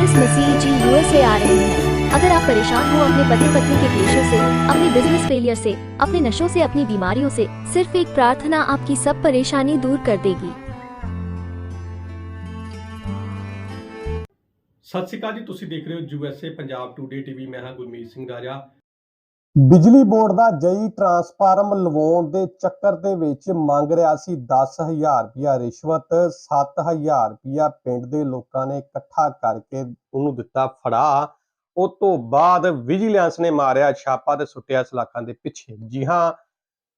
Paris मसीह जी USA आ रहे हैं। अगर आप परेशान हो अपने पति पत्नी के पेशों से, अपने बिज़नेस फेलियर से, अपने नशों से, अपनी बीमारियों से, सिर्फ़ एक प्रार्थना आपकी सब परेशानी दूर कर देगी। सत श्रीकाल जी तुम देख रहे हो यूएसए पंजाब टूडे टीवी मैं हाँ गुरमीत सिंह राजा। ਬਿਜਲੀ ਬੋਰਡ ਦਾ ਜਈ ਟਰਾਂਸਫਾਰਮ ਲਵਾਉਣ ਦੇ ਚੱਕਰ ਦੇ ਵਿੱਚ ਮੰਗ ਰਿਹਾ ਸੀ 10000 ਰੁਪਇਆ ਰਿਸ਼ਵਤ 7000 ਰੁਪਇਆ ਪਿੰਡ ਦੇ ਲੋਕਾਂ ਨੇ ਇਕੱਠਾ ਕਰਕੇ ਉਹਨੂੰ ਦਿੱਤਾ ਫੜਾ। ਉਸ ਤੋਂ ਬਾਅਦ ਵਿਜੀਲੈਂਸ ਨੇ ਮਾਰਿਆ ਛਾਪਾ ਤੇ ਸੁੱਟਿਆ ਸਲਾਖਾਂ ਦੇ ਪਿੱਛੇ। ਜੀ ਹਾਂ,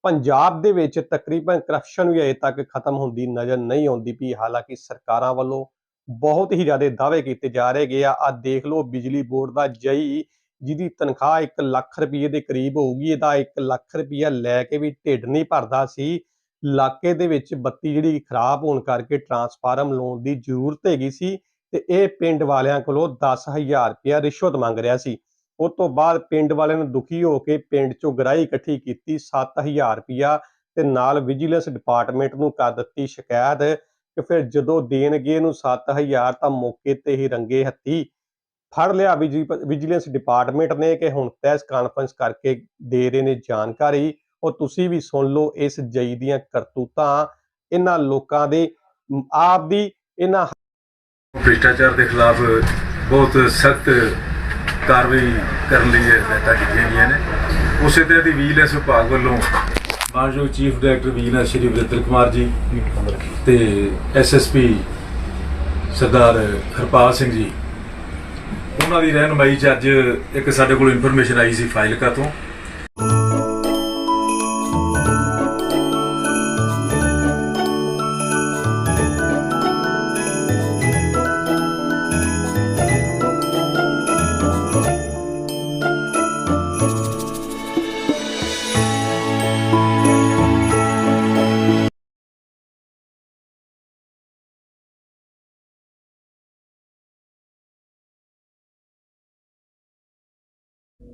ਪੰਜਾਬ ਦੇ ਵਿੱਚ ਤਕਰੀਬਨ ਕਰਪਸ਼ਨ ਵੀ ਅਜੇ ਤੱਕ ਖਤਮ ਹੁੰਦੀ ਨਜ਼ਰ ਨਹੀਂ ਆਉਂਦੀ ਪਈ। ਹਾਲਾਂਕਿ ਸਰਕਾਰਾਂ ਵੱਲੋਂ ਬਹੁਤ ਹੀ ਜ਼ਿਆਦਾ ਦਾਅਵੇ ਕੀਤੇ ਜਾ ਰਹੇ ਗਏ ਆ। ਆ ਦੇਖ ਲਓ, ਬਿਜਲੀ ਬੋਰਡ ਦਾ ਜਈ ਜਿਹਦੀ ਤਨਖਾਹ 1 ਲੱਖ ਰੁਪਏ ਦੇ ਕਰੀਬ ਹੋਊਗੀ, ਇਹਦਾ 1 ਲੱਖ ਰੁਪਇਆ ਲੈ ਕੇ ਵੀ ਢਿੱਡ ਨਹੀਂ ਭਰਦਾ ਸੀ। ਇਲਾਕੇ ਦੇ ਵਿੱਚ ਬੱਤੀ ਜਿਹੜੀ ਖਰਾਬ ਹੋਣ ਕਰਕੇ ਟਰਾਂਸਫਾਰਮ ਲਾਉਣ ਦੀ ਜ਼ਰੂਰਤ ਹੈਗੀ ਸੀ ਤੇ ਇਹ ਪਿੰਡ ਵਾਲਿਆਂ ਕੋਲੋਂ 10000 ਰੁਪਇਆ ਰਿਸ਼ਵਤ ਮੰਗ ਰਿਹਾ ਸੀ। ਉਸ ਤੋਂ ਬਾਅਦ ਪਿੰਡ ਵਾਲਿਆਂ ਨੇ ਦੁਖੀ ਹੋ ਕੇ ਪਿੰਡ ਚੋਂ ਗਰਾਈ ਇਕੱਠੀ ਕੀਤੀ 7000 ਰੁਪਇਆ ਤੇ ਨਾਲ ਵਿਜੀਲੈਂਸ ਡਿਪਾਰਟਮੈਂਟ ਨੂੰ ਕਰ ਦਿੱਤੀ ਸ਼ਿਕਾਇਤ ਕਿ ਫਿਰ ਜਦੋਂ ਦੇਣਗੇ ਇਹਨੂੰ 7000 ਤਾਂ ਮੌਕੇ ਤੇ ਹੀ ਰੰਗੇ ਹੱਥੀ ਫੜ ਲਿਆ। ਵਿਜੀ- ਵਿਜੀਲੈਂਸ ਡਿਪਾਰਟਮੈਂਟ ਨੇ ਕਿ ਹੁਣ ਪ੍ਰੈਸ ਕਾਨਫਰੰਸ ਕਰਕੇ ਦੇ ਰਹੇ ਨੇ ਜਾਣਕਾਰੀ। ਉਹ ਤੁਸੀਂ ਵੀ ਸੁਣ ਲਓ ਇਸ ਜਈ ਦੀਆਂ ਕਰਤੂਤਾਂ। ਇਹਨਾਂ ਲੋਕਾਂ ਦੇ, ਆਪ ਦੀ ਇਹਨਾਂ ਭ੍ਰਿਸ਼ਟਾਚਾਰ ਦੇ ਖਿਲਾਫ ਬਹੁਤ ਸਖਤ ਕਾਰਵਾਈ ਕਰਨ ਲਈ ਹਦਾਇਤਾਂ ਕੀਤੀਆਂ ਗਈਆਂ ਨੇ। ਉਸੇ ਤਰ੍ਹਾਂ ਦੀ ਵਿਜੀਲੈਂਸ ਵਿਭਾਗ ਵੱਲੋਂ ਮਾਨਯੋਗ chief director vigilance Shri Varinder Kumar ji ਤੇ ਐਸਐਸਪੀ ਸਰਦਾਰ ਹਰਪਾਲ ਸਿੰਘ ਜੀ ਉਹਨਾਂ ਦੀ ਰਹਿਨੁਮਾਈ 'ਚ ਅੱਜ ਇੱਕ ਸਾਡੇ ਕੋਲ ਇਨਫੋਰਮੇਸ਼ਨ ਆਈ ਸੀ ਫਾਈਲ ਕਾ ਤੋਂ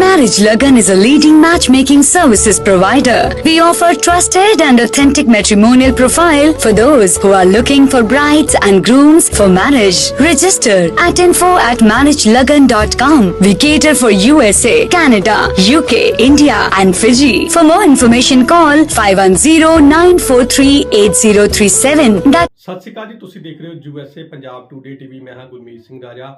Marriage Lagan is a leading matchmaking services provider. We offer trusted and authentic matrimonial profile for those who are looking for brides and grooms for marriage. Register at info at marriagelagan.com. We cater for USA, Canada, UK, India and Fiji. For more information call 510-943-8037. That ਸਤਿ ਸ਼੍ਰੀ ਅਕਾਲ ਜੀ ਤੁਸੀਂ ਦੇਖ ਰਹੇ ਹੋ USA Punjab today TV ਮੈਂ ਹਾਂ ਗੁਰਮੀਤ ਸਿੰਘ ਰਾਜਾ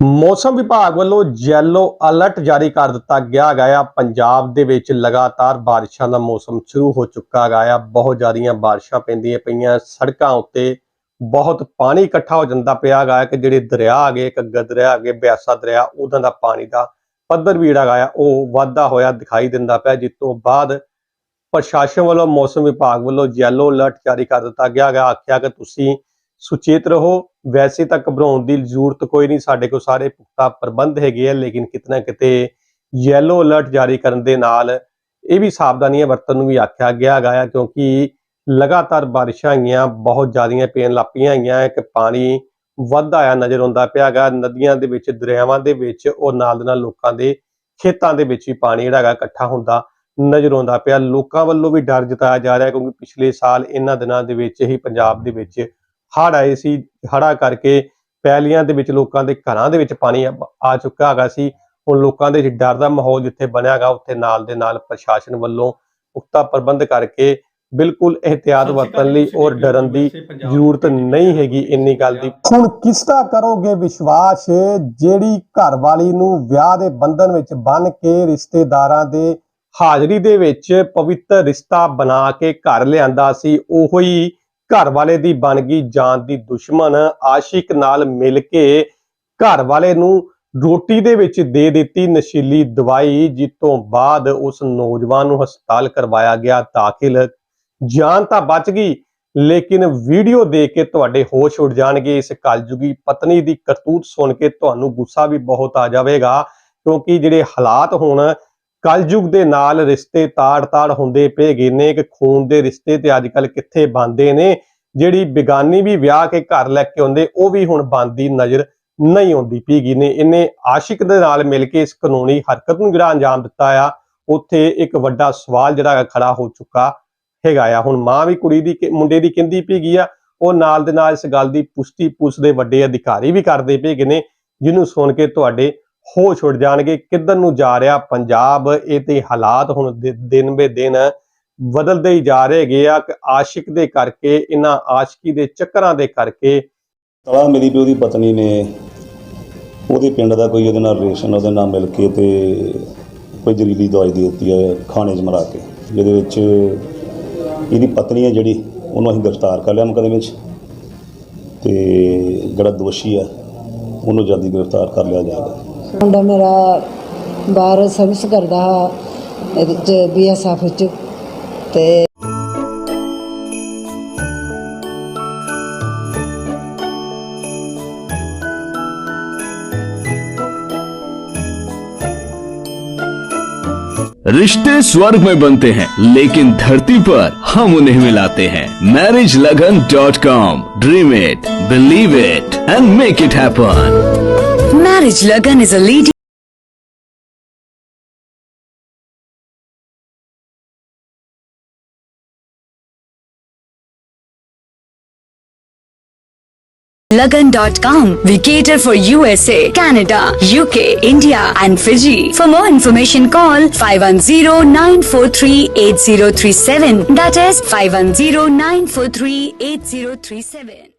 ਮੌਸਮ ਵਿਭਾਗ ਵੱਲੋਂ ਯੈਲੋ ਅਲਰਟ ਜਾਰੀ ਕਰ ਦਿੱਤਾ ਗਿਆ ਗਿਆ ਪੰਜਾਬ ਦੇ ਵਿੱਚ ਲਗਾਤਾਰ ਬਾਰਿਸ਼ਾਂ ਦਾ ਮੌਸਮ ਸ਼ੁਰੂ ਹੋ ਚੁੱਕਾ ਗਿਆ ਬਹੁਤ ਜ਼ਿਆਦੀਆਂ ਬਾਰਿਸ਼ਾਂ ਪੈਂਦੀਆਂ ਪਈਆਂ। ਸੜਕਾਂ ਉੱਤੇ ਬਹੁਤ ਪਾਣੀ ਇਕੱਠਾ ਹੋ ਜਾਂਦਾ ਪਿਆ ਗਾ ਕਿ ਜਿਹੜੇ ਦਰਿਆ ਆ ਗਏ ਘੱਗਰ ਦਰਿਆ ਆ ਗਏ ਬਿਆਸਾ ਦਰਿਆ ਉਹਨਾਂ ਦਾ ਪਾਣੀ ਦਾ ਪੱਧਰ ਵੀ ਜਿਹੜਾ ਗਾ ਉਹ ਵਾਧਾ ਹੋਇਆ ਦਿਖਾਈ ਦਿੰਦਾ ਪਿਆ, ਜਿਸ ਤੋਂ ਬਾਅਦ ਪ੍ਰਸ਼ਾਸਨ ਵੱਲੋਂ, ਮੌਸਮ ਵਿਭਾਗ ਵੱਲੋਂ ਯੈਲੋ ਅਲਰਟ ਜਾਰੀ ਕਰ ਦਿੱਤਾ ਗਿਆ ਗਾ ਆਖਿਆ ਕਿ ਤੁਸੀਂ ਸੁਚੇਤ ਰਹੋ। ਵੈਸੇ ਤਾਂ ਘਬਰਾਉਣ ਦੀ ਜ਼ਰੂਰਤ ਕੋਈ ਨਹੀਂ, ਸਾਡੇ ਕੋਲ ਸਾਰੇ ਪੁਖਤਾ ਪ੍ਰਬੰਧ ਹੈਗੇ ਆ, ਲੇਕਿਨ ਕਿਤਨਾ ਕਿਤੇ ਯੈਲੋ ਅਲਰਟ ਜਾਰੀ ਕਰਨ ਦੇ ਨਾਲ ਇਹ ਵੀ ਸਾਵਧਾਨੀਆਂ ਵਰਤਣ ਨੂੰ ਵੀ ਆਖਿਆ ਗਿਆ ਗਿਆ ਕਿਉਂਕਿ ਲਗਾਤਾਰ ਬਾਰਿਸ਼ਾਂ ਆਈਆਂ, ਬਹੁਤ ਜ਼ਿਆਦੀਆਂ ਪੈਣ ਲੱਪੀਆਂ ਆਈਆਂ ਕਿ ਪਾਣੀ ਵੱਧ ਆਇਆ ਨਜ਼ਰ ਆਉਂਦਾ ਪਿਆ ਗਾ ਨਦੀਆਂ ਦੇ ਵਿੱਚ, ਦਰਿਆਵਾਂ ਦੇ ਵਿੱਚ ਔਰ ਨਾਲ ਦੇ ਨਾਲ ਲੋਕਾਂ ਦੇ ਖੇਤਾਂ ਦੇ ਵਿੱਚ ਵੀ ਪਾਣੀ ਜਿਹੜਾ ਹੈਗਾ ਇਕੱਠਾ ਹੁੰਦਾ ਨਜ਼ਰ ਆਉਂਦਾ ਪਿਆ। ਲੋਕਾਂ ਵੱਲੋਂ ਵੀ ਡਰ ਜਤਾਇਆ ਜਾ ਰਿਹਾ ਕਿਉਂਕਿ ਪਿਛਲੇ ਸਾਲ ਇਹਨਾਂ ਦਿਨਾਂ ਦੇ ਵਿੱਚ ਹੀ ਪੰਜਾਬ ਦੇ ਵਿੱਚ ਹੜ੍ਹ ਆਏ ਸੀ ਹੜ੍ਹਾਂ ਕਰਕੇ ਪੈਲੀਆਂ ਦੇ ਵਿੱਚ ਲੋਕਾਂ ਦੇ ਘਰਾਂ ਦੇ ਵਿੱਚ ਪਾਣੀ ਆ ਚੁੱਕਾ ਹੈਗਾ ਸੀ। ਹੁਣ ਲੋਕਾਂ ਦੇ ਵਿੱਚ ਡਰ ਦਾ ਮਾਹੌਲ ਜਿੱਥੇ ਬਣਿਆ ਗਾ ਉੱਥੇ ਨਾਲ ਦੇ ਨਾਲ ਪ੍ਰਸ਼ਾਸਨ ਵੱਲੋਂ ਪੁਖਤਾ ਪ੍ਰਬੰਧ ਕਰਕੇ ਬਿਲਕੁਲ ਅਕਾਲ ਵਰਤਣ ਲਈ ਔਰ ਡਰਨ ਦੀ ਜ਼ਰੂਰਤ ਨਹੀਂ ਹੈਗੀ ਇੰਨੀ ਗੱਲ ਦੀ। ਹੁਣ ਕਿਸ ਦਾ ਕਰੋਗੇ ਵਿਸ਼ਵਾਸ ਜਿਹੜੀ ਘਰ ਵਾਲੀ ਨੂੰ ਵਿਆਹ ਦੇ ਬੰਧਨ ਵਿੱਚ ਬੰਨ ਕੇ ਰਿਸ਼ਤੇਦਾਰਾਂ ਦੇ ਹਾਜ਼ਰੀ ਦੇ ਵਿੱਚ ਪਵਿੱਤਰ ਰਿਸ਼ਤਾ ਬਣਾ ਕੇ ਘਰ ਲਿਆਂਦਾ ਸੀ ਉਹੋ ਹੀ ਘਰ ਵਾਲੇ ਦੀ ਬਣ ਗਈ ਜਾਨ ਦੀ ਦੁਸ਼ਮਣ ਆਸ਼ਿਕ ਨਾਲ ਮਿਲ ਕੇ ਘਰ ਵਾਲੇ ਨੂੰ ਰੋਟੀ ਦੇ ਵਿੱਚ ਦੇ ਦਿੱਤੀ ਨਸ਼ੀਲੀ ਦਵਾਈ ਜਿਸ ਤੋਂ ਬਾਅਦ ਉਸ ਨੌਜਵਾਨ ਨੂੰ ਹਸਪਤਾਲ ਕਰਵਾਇਆ ਗਿਆ ਦਾਖਲ। ਜਾਨ ਤਾਂ ਬਚ ਗਈ, ਲੇਕਿਨ ਵੀਡੀਓ ਦੇਖ ਕੇ ਤੁਹਾਡੇ ਹੋਸ਼ ਉੱਡ ਜਾਣਗੇ। ਇਸ ਕਲਯੁਗੀ ਪਤਨੀ ਦੀ ਕਰਤੂਤ ਸੁਣ ਕੇ ਤੁਹਾਨੂੰ ਗੁੱਸਾ ਵੀ ਬਹੁਤ ਆ ਜਾਵੇਗਾ, ਕਿਉਂਕਿ ਜਿਹੜੇ ਹਾਲਾਤ ਹੁਣ ਕਲਯੁਗ ਦੇ ਨਾਲ ਰਿਸ਼ਤੇ ਤਾੜ-ਤਾੜ ਹੁੰਦੇ ਪਏ ਗਏ ਨੇ। ਕਿ ਖੂਨ ਦੇ ਰਿਸ਼ਤੇ ਤੇ ਅੱਜ ਕੱਲ ਕਿੱਥੇ ਬੰਦੇ ਨੇ? ਜਿਹੜੀ ਬਿਗਾਨੀ ਵੀ ਵਿਆਹ ਕੇ ਘਰ ਲੈ ਕੇ ਆਉਂਦੇ, ਉਹ ਵੀ ਹੁਣ ਬੰਦੀ ਨਜ਼ਰ ਨਹੀਂ ਆਉਂਦੀ ਪੀਗੀ ਨੇ। ਇਹਨੇ ਆਸ਼ਿਕ ਦੇ ਨਾਲ ਮਿਲ ਕੇ ਇਸ ਕਾਨੂੰਨੀ ਹਰਕਤ ਨੂੰ ਜਿਹੜਾ ਅੰਜਾਮ ਦਿੱਤਾ ਆ, ਉੱਥੇ ਇੱਕ ਵੱਡਾ ਸਵਾਲ ਜਿਹੜਾ ਖੜਾ ਹੋ ਚੁੱਕਾ ਹੈਗਾ ਆ। ਹੁਣ ਮਾਂ ਵੀ ਕੁੜੀ ਦੀ ਮੁੰਡੇ ਦੀ ਕਹਿੰਦੀ ਪਈ ਆ, ਉਹ ਨਾਲ ਦੇ ਨਾਲ ਇਸ ਗੱਲ ਦੀ ਪੁਸ਼ਟੀ ਪੁਲਿਸ ਦੇ ਵੱਡੇ ਅਧਿਕਾਰੀ ਵੀ ਕਰਦੇ ਪਏ ਗਏ ਨੇ, ਜਿਹਨੂੰ ਸੁਣ ਕੇ ਤੁਹਾਡੇ ਹੋ ਛੁੱਟ ਜਾਣਗੇ। ਕਿੱਧਰ ਨੂੰ ਜਾ ਰਿਹਾ ਪੰਜਾਬ? ਇਹ ਤੇ ਹਾਲਾਤ ਹੁਣ ਦਿਨ ਬੇ ਦਿਨ ਬਦਲਦੇ ਹੀ ਜਾ ਰਹੇ ਗਏ ਆ। ਕਿ ਆਸ਼ਿਕ ਦੇ ਕਰਕੇ, ਇਹਨਾਂ ਆਸ਼ਕੀ ਦੇ ਚੱਕਰਾਂ ਦੇ ਕਰਕੇ ਤਲਾ ਮੇਰੀ ਵੀ ਉਹਦੀ ਪਤਨੀ ਨੇ। ਉਹਦੇ ਪਿੰਡ ਦਾ ਕੋਈ ਉਹਦੇ ਨਾਲ ਰਿਲੇਸ਼ਨ ਉਹਦੇ ਨਾਲ ਮਿਲ ਕੇ ਤੇ ਕੋਈ ਜ਼ਹਿਰੀਲੀ ਦਵਾਈ ਦੇ ਦਿੱਤੀ ਹੈ ਖਾਣੇ 'ਚ ਮਰਾ ਕੇ। ਜਿਹਦੇ ਵਿੱਚ ਇਹਦੀ ਪਤਨੀ ਹੈ ਜਿਹੜੀ, ਉਹਨੂੰ ਅਸੀਂ ਗ੍ਰਿਫਤਾਰ ਕਰ ਲਿਆ ਮੁਕੱਦਮੇ 'ਚ। ਤੇ ਜਿਹੜਾ ਦੋਸ਼ੀ ਹੈ ਉਹਨੂੰ ਜਲਦੀ ਗ੍ਰਿਫਤਾਰ ਕਰ ਲਿਆ ਜਾਏਗਾ ਮੁੰਡਾ ਮੇਰਾ ਬਾਹਰ ਸਰਵਿਸ ਕਰਦਾ ਇਹਦੇ ਚ ਬੀਐਸਐਫ ਚ ਤੇ रिश्ते स्वर्ग में बनते हैं लेकिन धरती पर हम उन्हें मिलाते हैं marriage Lagan dot com dream it believe it and make it happen Marriage Lagan is a leading Lagan.com. We cater for USA, Canada, UK, India, and Fiji. For more information, call 510 943 8037. That is 510 943 8037.